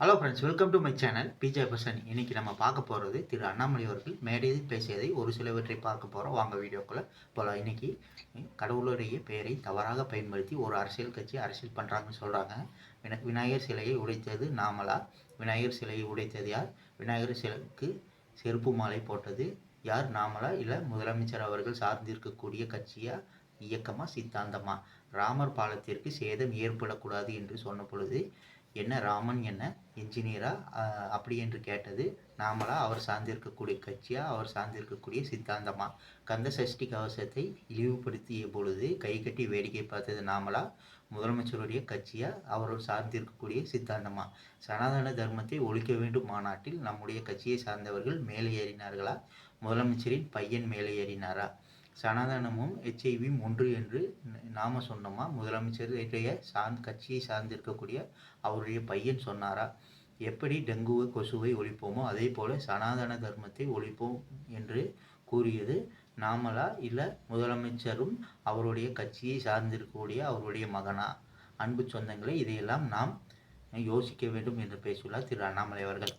Hello friends welcome to my channel BJ person இன்னைக்கு நம்ம பார்க்க போகிறது திரு அண்ணாமலை அவர்கள் மேடையில் பேசியதை ஒரு சிலவற்றை பார்க்க போகிறோம் வாங்க வீடியோக்குள்ளே போகலாம் இன்னைக்கு கடவுளுடைய பெயரை தவறாக பயன்படுத்தி ஒரு அரசியல் கட்சி அரசியல் பண்ணுறாங்கன்னு சொல்கிறாங்க வின விநாயகர் சிலையை உடைத்தது நாமலா விநாயகர் சிலையை உடைத்தது யார்? விநாயகர் சிலைக்கு செருப்பு மாலை போட்டது யார்? நாமலா இல்லை முதலமைச்சர் அவர்கள் சார்ந்திருக்கக்கூடிய கட்சியாக இயக்கமா? சித்தாந்தமா? ராமர் பாலத்திற்கு சேதம் ஏற்படக்கூடாது என்று சொன்ன பொழுது என்ன ராமன் என்ன என்ஜினியரா அப்படி என்று கேட்டது நாமளா அவர் சார்ந்திருக்கக்கூடிய கட்சியா? அவர் சார்ந்திருக்கக்கூடிய சித்தாந்தமா? கந்த சஷ்டி கவசத்தை இழிவுபடுத்திய பொழுது கை கட்டி வேடிக்கை பார்த்தது நாமளா? முதலமைச்சருடைய கட்சியா? அவர் சார்ந்திருக்கக்கூடிய சித்தாந்தமா? சனாதன தர்மத்தை ஒழிக்க வேண்டும் மாநாட்டில் நம்முடைய கட்சியை சார்ந்தவர்கள் மேலே ஏறினார்களா? முதலமைச்சரின் பையன் மேலே ஏறினாரா? சனாதனமும் ஹெச்ஐவியும் ஒன்று என்று நாம சொன்னோமா? முதலமைச்சருடைய சார்ந்த கட்சியை சார்ந்திருக்கக்கூடிய அவருடைய பையன் சொன்னாரா? எப்படி டெங்குவை கொசுவை ஒழிப்போமோ அதே போல சனாதன தர்மத்தை ஒழிப்போம் என்று கூறியது நாமலா இல்லை முதலமைச்சரும் அவருடைய கட்சியை சார்ந்திருக்கக்கூடிய அவருடைய மகனா? அன்பு சொந்தங்களை இதையெல்லாம் நாம் யோசிக்க வேண்டும் என்று பேசியுள்ளார் திரு அண்ணாமலை அவர்கள்.